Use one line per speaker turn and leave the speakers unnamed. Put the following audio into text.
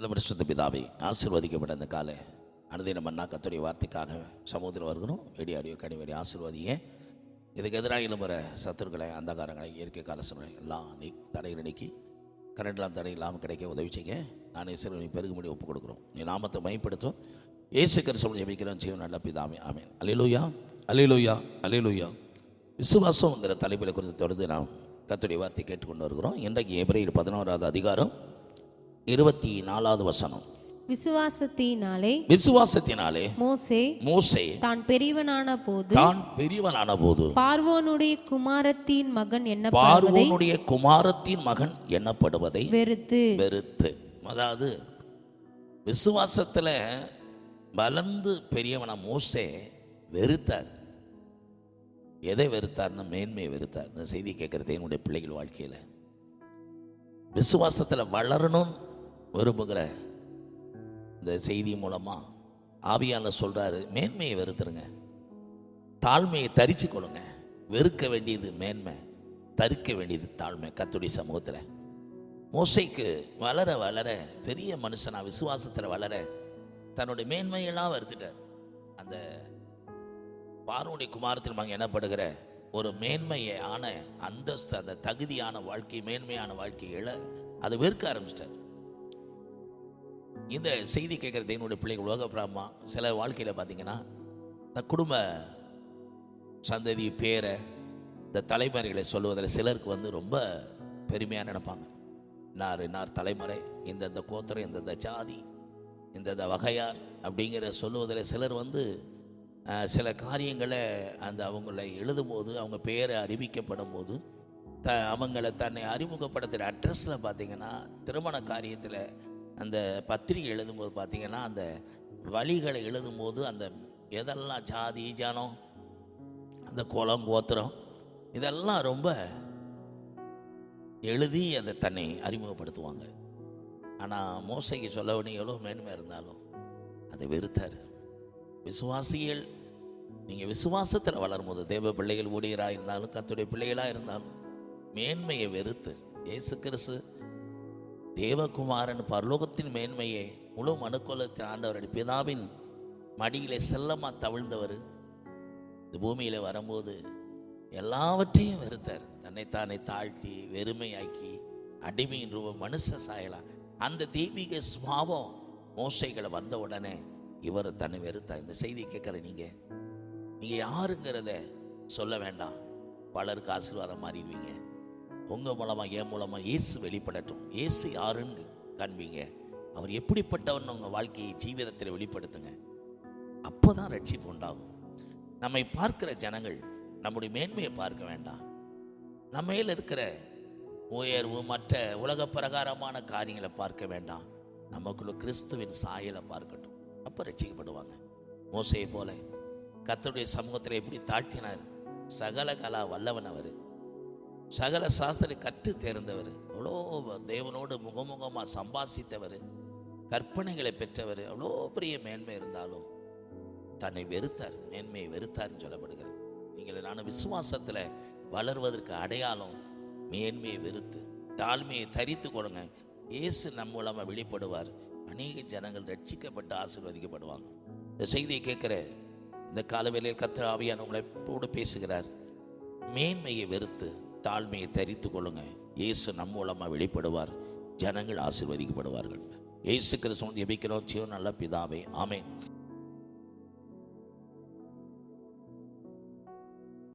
பலபரிசுத்த பிதாவை ஆசிர்வதிக்கப்பட்ட இந்த காலை அனுதினம் அண்ணா கத்துடைய வார்த்தைக்காக சமூகத்தில் வருகிறோம். வெடி அடியோ கனிவடி ஆசிர்வதிங்க. இதுக்கு எதிராக எழும்புற சத்துருக்களை அந்தகாரங்களை இயற்கை கால சூழ்நிலை எல்லாம் நீ தடைகளை நீக்கி கரண்ட்லாம் தடை இல்லாமல் கிடைக்க உதவி செய்ய நான் இசை நீ பெருகும்படி ஒப்புக் கொடுக்குறோம் நீ நாமத்தை மைப்படுத்தும் ஏசு கிறிஸ்தவன் ஜெபிக்கிறோம். ஜீவன் நல்ல பிதாமே ஆமேன். அலிலுயா அலிலுயா அலிலுயா என்கிற தலைப்பில் குறித்து தொடர்ந்து நாம் கத்துடைய வார்த்தை கேட்டுக்கொண்டு வருகிறோம். இன்றைக்கு ஏப்ரல் பதினோராவது அதிகாரம் இருபத்தி நாலாவது வசனம்.
விசுவாசத்தினாலே
விசுவாசத்தினாலே
மோசே
மோசே
தான் பெரியவனான போது
தான் பெரியவனான போது
பார்வோனுடைய குமாரத்தின் மகன் என்னப்படுவதை
பார்வோனுடைய குமாரத்தின் மகன் எண்ணப்படுவதை
வெறுத்து.
வெறுத்து. அதாவது விசுவாசத்தில் வளர்ந்து பெரியவன மோசே வெறுத்தார். எதை வெறுத்தார்னு மேன்மையை வெறுத்தார். இந்த செய்தி கேட்குறது என்னுடைய பிள்ளைகள் வாழ்க்கையில். விசுவாசத்தில் வளரணும் விரும்புகிற இந்த செய்தி மூலமாக ஆவியான சொல்கிறாரு மேன்மையை வெறுத்துருங்க. தாழ்மையை தரிச்சு கொடுங்க வெறுக்க வேண்டியது மேன்மை தரிக்க வேண்டியது தாழ்மை. கத்துடி சமூகத்தில் மோசைக்கு வளர வளர பெரிய மனுஷனா விசுவாசத்தில் வளர தன்னுடைய மேன்மையெல்லாம் வருத்துட்டார் அந்த பார்வனுடைய குமாரத்தில் மகன் எனப்படுகிற ஒரு மேன்மையை ஆன அந்தஸ்து அந்த தகுதியான வாழ்க்கை மேன்மையான வாழ்க்கை அதை வெறுக்க ஆரம்பிச்சிட்டார். இந்த செய்தி கேட்குறது என்னுடைய பிள்ளைகள் உலக பிராமா சில வாழ்க்கையில் பார்த்தீங்கன்னா இந்த குடும்ப சந்ததி பேரை இந்த தலைமுறைகளை சொல்லுவதில் சிலருக்கு வந்து ரொம்ப பெருமையாக நினைப்பாங்க. இன்னார் இன்னார் தலைமுறை இந்தந்த கோத்திரம் இந்தந்த ஜாதி இந்தந்த வகையார் அப்படிங்கிற சொல்லுவதில் சிலர் வந்து சில காரியங்களை அந்த அவங்கள எழுதும்போது அவங்க பேரை அறிவிக்கப்படும் போது த அவங்கள தன்னை அறிமுகப்படுத்துகிற அட்ரஸில் பார்த்தீங்கன்னா திருமண காரியத்தில் அந்த பத்திரிகை எழுதும்போது பார்த்தீங்கன்னா அந்த வழிகளை எழுதும்போது அந்த எதெல்லாம் ஜாதி ஜனம் அந்த குளம் கோத்திரம் இதெல்லாம் ரொம்ப எழுதி அதை தன்னை அறிமுகப்படுத்துவாங்க. ஆனால் மோசைக்கு சொல்ல வேண்டிய எவ்வளோ மேன்மை இருந்தாலும் அதை வெறுத்தார். விசுவாசிகள் நீங்கள் விசுவாசத்தில் வளரும்போது தேவ பிள்ளைகள் ஊழியராக இருந்தாலும் கத்துடைய பிள்ளைகளாக இருந்தாலும் மேன்மையை வெறுத்து இயேசு கிறிஸ்து தேவகுமாரன் பரலோகத்தின் மேன்மையை முழு மனுக்கோலத்தில் ஆண்டவருடைய பிதாவின் மடியிலே செல்லமாக தவிழ்ந்தவர் இந்த பூமியில் வரும்போது எல்லாவற்றையும் வெறுத்தார். தன்னைத்தானே தாழ்த்தி வெறுமையாக்கி அடிமையின் ரூபம் மனுஷ சாயலாம் அந்த தெய்வீக சுவாவம் மோசைகளை வந்த உடனே இவர் தன்னை வெறுத்தார். இந்த செய்தி கேட்குற நீங்கள் நீங்கள் யாருங்கிறத சொல்ல வேண்டாம். பலருக்கு ஆசீர்வாதம் மாறிடுவீங்க. உங்கள் மூலமாக என் மூலமாக இயேசு வெளிப்படட்டும். இயேசு யாருன்னு காண்பீங்க? அவர் எப்படிப்பட்டவன் உங்கள் வாழ்க்கையை ஜீவிதத்தில் வெளிப்படுத்துங்க. அப்போ தான் ரட்சிப்பு உண்டாகும். நம்மை பார்க்கிற ஜனங்கள் நம்முடைய மேன்மையை பார்க்க வேண்டாம். நம்ம இருக்கிற உயர்வு மற்ற உலக பிரகாரமான காரியங்களை பார்க்க வேண்டாம். நமக்குள்ள கிறிஸ்துவின் சாயலை பார்க்கட்டும். அப்போ ரட்சிக்கப்படுவாங்க. மோசையை போல கத்தருடைய சமூகத்தில் எப்படி தாழ்த்தினார்? சகல கலா வல்லவன் அவர். சகல சாஸ்திரி கற்று தேர்ந்தவர். அவ்வளோ தேவனோடு முகமுகமாக சம்பாசித்தவர். கற்பனைகளை பெற்றவர். அவ்வளோ பெரிய மேன்மை இருந்தாலும் தன்னை வெறுத்தார். மேன்மையை வெறுத்தார்னு சொல்லப்படுகிறது. நீங்கள் நான் விசுவாசத்தில் வளர்வதற்கு அடையாளம் மேன்மையை வெறுத்து தாழ்மையை தரித்து கொடுங்க இயேசு நம் மூலமாக வெளிப்படுவார். அநேக ஜனங்கள் ரட்சிக்கப்பட்டு ஆசீர்வதிக்கப்படுவாங்க. இந்த செய்தியை கேட்குற இந்த காலவேளையில் கத்திர ஆவியான உங்களை கூட பேசுகிறார். மேன்மையை வெறுத்து தாழ்மையை தரித்து கொள்ளுங்க. இயேசு நம் மூலமாக வெளிப்படுவார். ஜனங்கள் ஆசீர்வதிக்கப்படுவார்கள். இயேசு கிறிஸ்துவன் எபிக்கிறோம் சிவன் நல்ல பிதாவே. ஆமென்.